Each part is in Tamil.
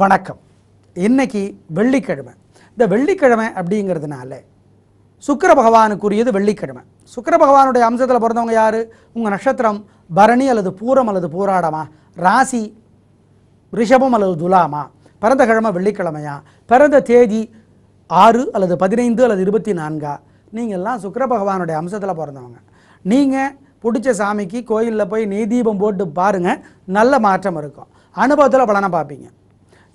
வணக்கம். இன்னைக்கு வெள்ளிக்கிழமை. இந்த வெள்ளிக்கிழமை அப்படிங்கிறதுனால சுக்கர பகவானுக்குரியது வெள்ளிக்கிழமை. சுக்கர பகவானுடைய அம்சத்தில் பிறந்தவங்க யார்? உங்கள் நட்சத்திரம் பரணி அல்லது பூரம் அல்லது பூராடமா? ராசி ரிஷபம் அல்லது துலாமா? பிறந்த கிழமை வெள்ளிக்கிழமையா? பிறந்த தேதி ஆறு அல்லது பதினைந்து அல்லது இருபத்தி நான்கா? நீங்கள்லாம் சுக்கர பகவானுடைய அம்சத்தில் பிறந்தவங்க. நீங்கள் பிடிச்ச சாமிக்கு கோயிலில் போய் நெய் தீபம் போட்டு பாருங்கள் நல்ல மாற்றம் இருக்கும். அனுபவத்தில் பலனை பார்ப்பீங்க.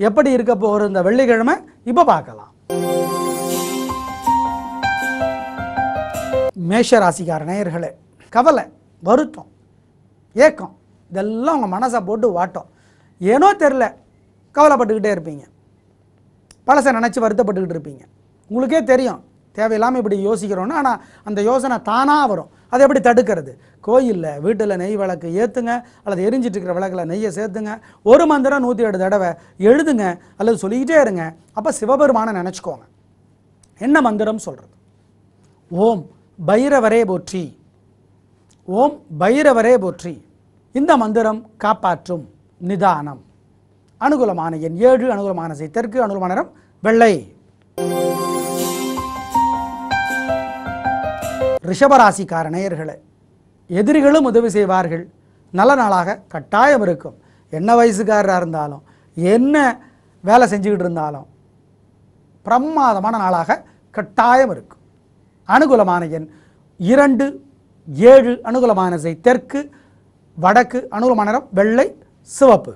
எப்படி இருக்க போகிற இந்த வெள்ளிக்கிழமை? இப்போ பார்க்கலாம். மேஷ ராசிக்கார நேயர்களே கவலை வருத்தம் ஏக்கம் இதெல்லாம் உங்கள் மனசை போட்டு வாட்டம். ஏனோ தெரில கவலைப்பட்டுக்கிட்டே இருப்பீங்க. பழசை நினச்சி வருத்தப்பட்டுக்கிட்டு இருப்பீங்க. உங்களுக்கே தெரியும் தேவையில்லாமல் இப்படி யோசிக்கிறோன்னு ஆனால் அந்த யோசனை தானாக வரும். அதை எப்படி தடுக்கிறது? கோயிலில் வீட்டில் நெய் விளக்கு ஏற்றுங்க அல்லது எரிஞ்சிட்டு இருக்கிற விளக்கில் நெய்யை சேர்த்துங்க. ஒரு மந்திரம் நூற்றி ஏழு தடவை எழுதுங்க அல்லது சொல்லிக்கிட்டே இருங்க. அப்போ சிவபெருமானை நினச்சிக்கோங்க. என்ன மந்திரம் சொல்கிறது ஓம் பைரவரே போற்றி. ஓம் பைரவரே போற்றி. இந்த மந்திரம் காப்பாற்றும் நிதானம். அனுகூலமான எண் ஏழு அனுகூலமான தெற்கு அனுகூலமான நிறம் வெள்ளை. ரிஷபராசிக்கார நேயர்களே எதிரிகளும் உதவி செய்வார்கள். நல்ல நாளாக கட்டாயம் இருக்கும். என்ன வயசுக்காரராக இருந்தாலும் என்ன வேலை செஞ்சுக்கிட்டு இருந்தாலும் பிரமாதமான நாளாக கட்டாயம் இருக்கும். அனுகூலமான எண் இரண்டு ஏழு அனுகூலமான செய் தெற்கு வடக்கு அனுகூலமான நிறம் வெள்ளை சிவப்பு.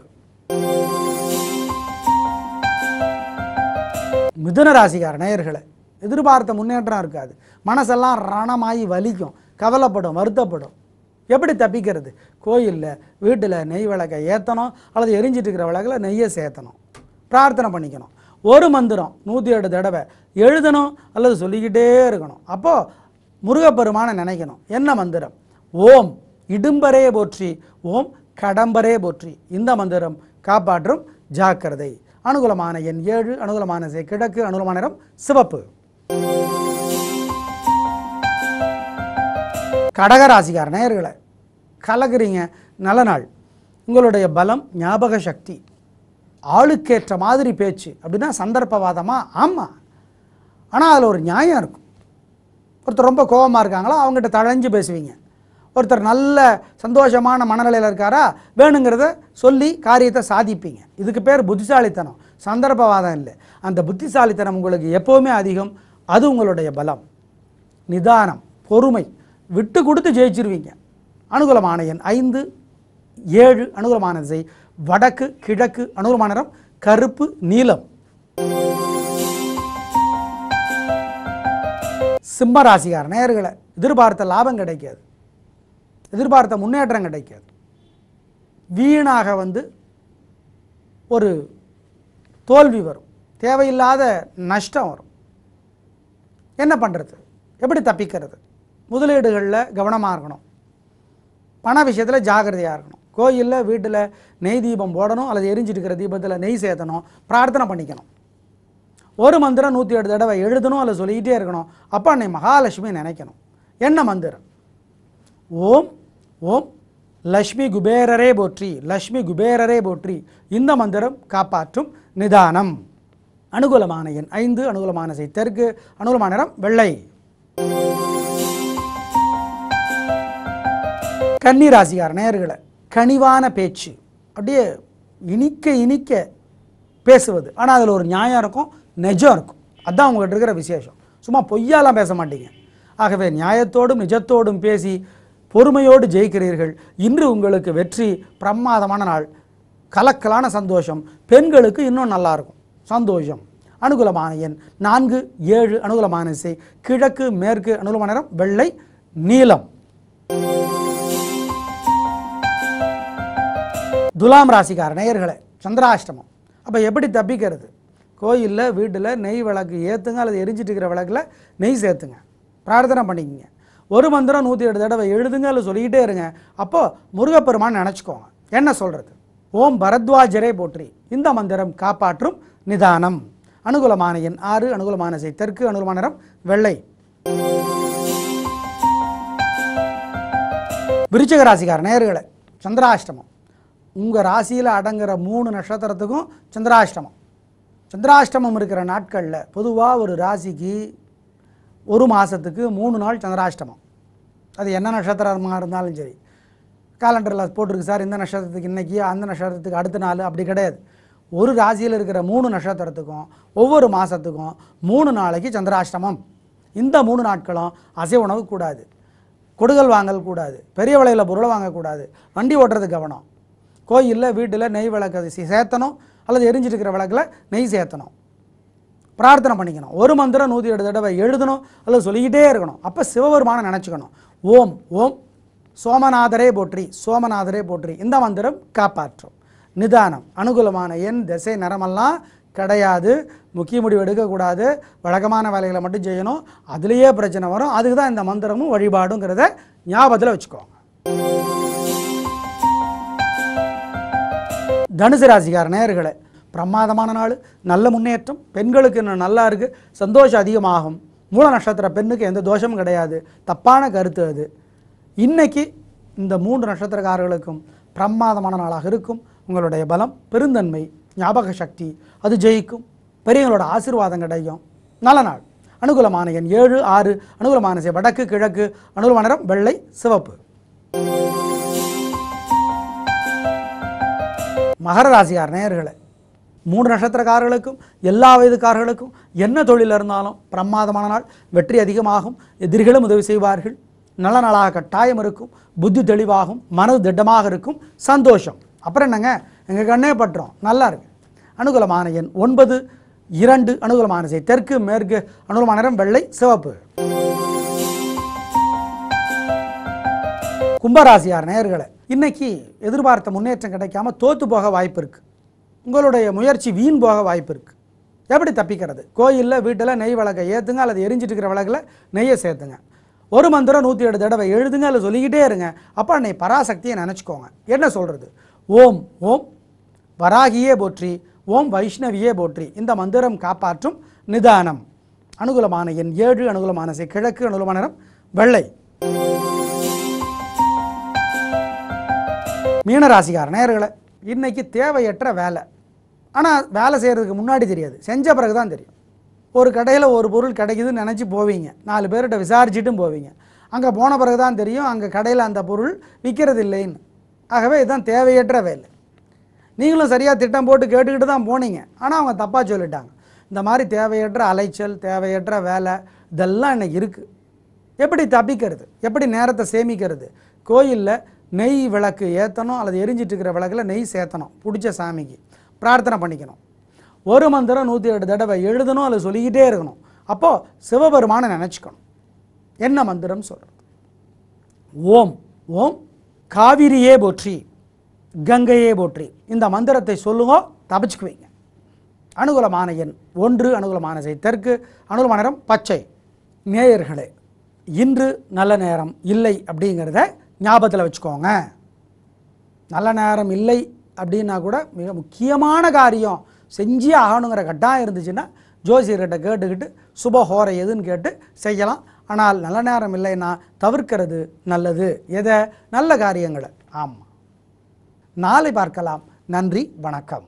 மிதுன ராசிக்கார நேயர்களை எதிர்பார்த்த முன்னேற்றம் இருக்காது. மனசெல்லாம் ரணமாகி வலிக்கும் கவலைப்படும் வருத்தப்படும். எப்படி தப்பிக்கிறது? கோயிலில் வீட்டில் நெய் விளக்கை ஏற்றணும் அல்லது எரிஞ்சிட்டு இருக்கிற விளக்கில் நெய்யை சேர்த்தணும். பிரார்த்தனை பண்ணிக்கணும். ஒரு மந்திரம் நூற்றி ஏழு தடவை எழுதணும் அல்லது சொல்லிக்கிட்டே இருக்கணும். அப்போது முருகப்பெருமானை நினைக்கணும். என்ன மந்திரம்? ஓம் இடும்பரே போற்றி ஓம் கடம்பரே போற்றி. இந்த மந்திரம் காப்பாற்றும் ஜாக்கிரதை. அனுகூலமான எண் ஏழு அனுகூலமான கிழக்கு அனுகூலமான நிறம் சிவப்பு. கடகராசிக்கார நேயர்களை கலகிறீங்க நல்ல நாள். உங்களுடைய பலம் ஞாபக சக்தி ஆளுக்கேற்ற மாதிரி பேச்சு அப்படின்னா சந்தர்ப்பவாதமாக ஆமாம் ஆனால் அதில் ஒரு நியாயம் இருக்கும். ஒருத்தர் ரொம்ப கோபமாக இருக்காங்களோ அவங்ககிட்ட தழைஞ்சு பேசுவீங்க. ஒருத்தர் நல்ல சந்தோஷமான மனநிலையில் இருக்காரா வேணுங்கிறத சொல்லி காரியத்தை சாதிப்பீங்க. இதுக்கு பேர் புத்திசாலித்தனம். சந்தர்ப்பவாதம் இல்லை. அந்த புத்திசாலித்தனம் உங்களுக்கு எப்போவுமே அதிகம். அது உங்களுடைய பலம். நிதானம் பொறுமை. விட்டு கொடுத்து ஜெயிச்சிருவீங்க. அனுகூலமான எண் ஐந்து ஏழு அனுகூலமான திசை வடக்கு கிழக்கு அனுகூலமான நிறம் கருப்பு நீலம். சிம்ம ராசிக்கார நேயர்களை எதிர்பார்த்த லாபம் கிடைக்காது. எதிர்பார்த்த முன்னேற்றம் கிடைக்காது. வீணாக வந்து ஒரு தோல்வி வரும். தேவையில்லாத நஷ்டம் வரும். என்ன பண்ணுறது எப்படி தப்பிக்கிறது? முதலீடுகளில் கவனமாக இருக்கணும். பண விஷயத்தில் ஜாகிரதையாக இருக்கணும். கோயிலில் வீட்டில் நெய் தீபம் போடணும் அல்லது எரிஞ்சிட்டு இருக்கிற தீபத்தில் நெய் சேர்த்தணும் பிரார்த்தனை பண்ணிக்கணும். ஒரு மந்திரம் நூற்றி ஏழு தடவை எழுதணும் அல்லது சொல்லிக்கிட்டே இருக்கணும். அப்போ அன்னை மகாலட்சுமி நினைக்கணும். என்ன மந்திரம்? ஓம் ஓம் லக்ஷ்மி குபேரரே போற்றி லக்ஷ்மி குபேரரே போற்றி. இந்த மந்திரம் காப்பாற்றும் நிதானம். அனுகூலமான எண் ஐந்து அனுகூலமான செய் தெற்கு அனுகூலமான நிறம் வெள்ளை. கன்னி நேர்களை நேயர்களை கனிவான பேச்சு அப்படியே இனிக்க இனிக்க பேசுவது. ஆனால் அதில் ஒரு நியாயம் இருக்கும் நிஜம் இருக்கும். அதுதான் உங்கள்கிட்ட இருக்கிற விசேஷம். சும்மா பொய்யாலாம் பேச மாட்டீங்க. ஆகவே நியாயத்தோடும் நிஜத்தோடும் பேசி பொறுமையோடு ஜெயிக்கிறீர்கள். இன்று உங்களுக்கு வெற்றி பிரமாதமான நாள் கலக்கலான சந்தோஷம். பெண்களுக்கு இன்னும் நல்லாயிருக்கும் சந்தோஷம். அனுகூலமான எண் நான்கு ஏழு அனுகூலமான இசை கிழக்கு மேற்கு அனுகூலமான நிறம் வெள்ளை நீலம். துலாம் ராசிக்கார நேயர்களே சந்திராஷ்டமம். அப்போ எப்படி தப்பிக்கிறது? கோயிலில் வீட்டில் நெய் விளக்கு ஏற்றுங்க அல்லது எரிஞ்சிட்டு இருக்கிற விளக்கில் நெய் சேர்த்துங்க. பிரார்த்தனை பண்ணிக்கங்க. ஒரு மந்திரம் நூற்றி எட்டு தடவை எழுதுங்க அல்லது சொல்லிக்கிட்டே இருங்க. அப்போது முருகப்பெருமான் நினச்சிக்கோங்க. என்ன சொல்கிறது ஓம் பரத்வாஜரே போற்றி. இந்த மந்திரம் காப்பாற்றும் நிதானம். அனுகூலமான எண் ஆறு அனுகூலமான செய் தெற்கு அனுகூலமான நிறம் வெள்ளை. விருச்சக ராசிக்கார நேயர்களே சந்திராஷ்டமம். உங்கள் ராசியில் அடங்குற மூணு நட்சத்திரத்துக்கும் சந்திராஷ்டமம். சந்திராஷ்டமம் இருக்கிற நாட்களில் பொதுவாக ஒரு ராசிக்கு ஒரு மாதத்துக்கு மூணு நாள் சந்திராஷ்டமம். அது என்ன நட்சத்திரமாக இருந்தாலும் சரி. காலண்டரில் போட்டிருக்கு சார் இந்த நட்சத்திரத்துக்கு இன்றைக்கி அந்த நட்சத்திரத்துக்கு அடுத்த நாள் அப்படி கிடையாது. ஒரு ராசியில் இருக்கிற மூணு நட்சத்திரத்துக்கும் ஒவ்வொரு மாதத்துக்கும் மூணு நாளைக்கு சந்திராஷ்டமம். இந்த மூணு நாட்களும் அசைவ உணவு கூடாது. கொடுகல் வாங்கல் கூடாது. பெரிய விலையில் பொருளை வாங்கக்கூடாது. வண்டி ஓட்டுறது கவனம். கோயிலில் வீட்டில் நெய் விளக்கு சேர்த்தணும் அல்லது எரிஞ்சிருக்கிற இருக்கிற விளக்கில் நெய் சேர்த்தணும். பிரார்த்தனை பண்ணிக்கணும். ஒரு மந்திரம் நூற்றி எட்டு தடவை எழுதணும் அல்லது சொல்லிக்கிட்டே இருக்கணும். அப்போ சிவபெருமானை நினச்சிக்கணும். ஓம் ஓம் சோமநாதரே போற்றி சோமநாதரே போற்றி. இந்த மந்திரம் காப்பாற்றும். நிதானம் அனுகூலமான எண் திசை நிறமெல்லாம் கிடையாது. முக்கிய முடிவு எடுக்கக்கூடாது. வழக்கமான வேலைகளை மட்டும் செய்யணும். அதுலேயே பிரச்சனை வரும். அதுக்கு தான் இந்த மந்திரமும் வழிபாடுங்கிறத ஞாபகத்தில் வச்சுக்கோங்க. தனுசு ராசிக்கார நேயர்களே பிரமாதமான நாள் நல்ல முன்னேற்றம் பெண்களுக்கு இன்னும் நல்லா இருக்குது சந்தோஷம் அதிகமாகும். மூல நட்சத்திர பெண்ணுக்கு எந்த தோஷமும் கிடையாது தப்பான கருத்து அது. இன்னைக்கு இந்த மூன்று நட்சத்திரக்காரர்களுக்கும் பிரமாதமான நாளாக இருக்கும். உங்களுடைய பலம் பெருந்தன்மை ஞாபக சக்தி அது ஜெயிக்கும். பெரியவங்களோட ஆசீர்வாதம் கிடைக்கும். நல்ல நாள். அனுகூலமான எண் ஏழு ஆறு அனுகூலமான வடக்கு கிழக்கு அனுகூலமான வெள்ளை சிவப்பு. மகர ராசியார் நேயர்களே மூன்று நட்சத்திரக்காரர்களுக்கும் எல்லா வயதுக்காரர்களுக்கும் என்ன தொழில் இருந்தாலும் பிரமாதமான நாள் வெற்றி அதிகமாகும் எதிரிகளும் உதவி செய்வார்கள். நல்ல நாளாக கட்டாயம் இருக்கும் புத்தி தெளிவாகும் மனது திட்டமாக இருக்கும் சந்தோஷம். அப்புறம் என்னங்க? எங்கள் கண்ணே பற்றோம் நல்லா இருக்கு. அனுகூலமான எண் ஒன்பது இரண்டு அனுகூலமான செய் தெற்கு மேற்கு அனுகூலமான நிறம் வெள்ளை சிவப்பு. கும்பராசியார் நேயர்களை இன்னைக்கு எதிர்பார்த்த முன்னேற்றம் கிடைக்காம தோத்து போக வாய்ப்பு இருக்கு. உங்களுடைய முயற்சி வீண் போக வாய்ப்பு இருக்கு. எப்படி தப்பிக்கிறது? கோயிலில் வீட்டில் நெய் விளக்கை ஏற்றுங்க அல்லது எரிஞ்சிட்டு இருக்கிற விளக்கில் நெய்யை சேர்த்துங்க. ஒரு மந்திரம் நூற்றி ஏழு தடவை எழுதுங்க அல்லது சொல்லிக்கிட்டே இருங்க. அப்போ அன்னை பராசக்தியை நினச்சிக்கோங்க. என்ன சொல்கிறது ஓம் ஓம் வராகியே போற்றி ஓம் வைஷ்ணவியே போற்றி. இந்த மந்திரம் காப்பாற்றும் நிதானம். அனுகூலமான எண் ஏழு அனுகூலமான கிழக்கு அனுகூலமான வெள்ளை. மீனராசிக்கார நேர்களை இன்னைக்கு தேவையற்ற வேலை. ஆனால் வேலை செய்கிறதுக்கு முன்னாடி தெரியாது. செஞ்ச பிறகு தான் தெரியும். ஒரு கடையில் ஒரு பொருள் கிடைக்குதுன்னு நினச்சி போவீங்க. நாலு பேர்கிட்ட விசாரிச்சுட்டும் போவீங்க. அங்கே போன பிறகு தான் தெரியும் அங்கே கடையில் அந்த பொருள் விற்கிறது இல்லைன்னு ஆகவே இதுதான் தேவையற்ற வேலை. நீங்களும் சரியாக திட்டம் போட்டு கேட்டுக்கிட்டு தான் போனீங்க. ஆனால் அவங்க தப்பாக சொல்லிட்டாங்க. இந்த மாதிரி தேவையற்ற அலைச்சல் தேவையற்ற வேலை இதெல்லாம் இன்னைக்கு இருக்குது எப்படி தப்பிக்கிறது? எப்படி நேரத்தை சேமிக்கிறது? கோயிலில் நெய் விளக்கு ஏற்றணும் அல்லது எரிஞ்சிட்டு இருக்கிற விளக்கில் நெய் சேர்த்தணும் பிடிச்ச சாமிக்கு. பிரார்த்தனை பண்ணிக்கணும். ஒரு மந்திரம் நூற்றி எட்டு தடவை எழுதணும் அல்லது சொல்லிக்கிட்டே இருக்கணும். அப்போது சிவபெருமானை நினச்சிக்கணும். என்ன மந்திரம் சொல்கிறது ஓம் ஓம் காவிரியே போற்றி கங்கையே போற்றி. இந்த மந்திரத்தை சொல்லுங்க தப்பிச்சுக்குவீங்க அனுகூலமான எண் ஒன்று அனுகூலமான செய். தெற்கு அனுகூலமான நேரம் பச்சை. நேயர்களே இன்று நல்ல நேரம் இல்லை அப்படிங்கிறத ஞாபகத்தில் வச்சுக்கோங்க. நல்ல நேரம் இல்லை அப்படின்னா கூட மிக முக்கியமான காரியம் செஞ்சே ஆகணுங்கிற கட்டாயம் இருந்துச்சுன்னா ஜோசியர்கிட்ட கேட்டுக்கிட்டு சுபஹோரை எதுன்னு கேட்டு செய்யலாம். ஆனால் நல்ல நேரம் இல்லைன்னா தவிர்க்கிறது நல்லது. எதை? நல்ல காரியங்களை. ஆமாம் நாளை பார்க்கலாம். நன்றி வணக்கம்.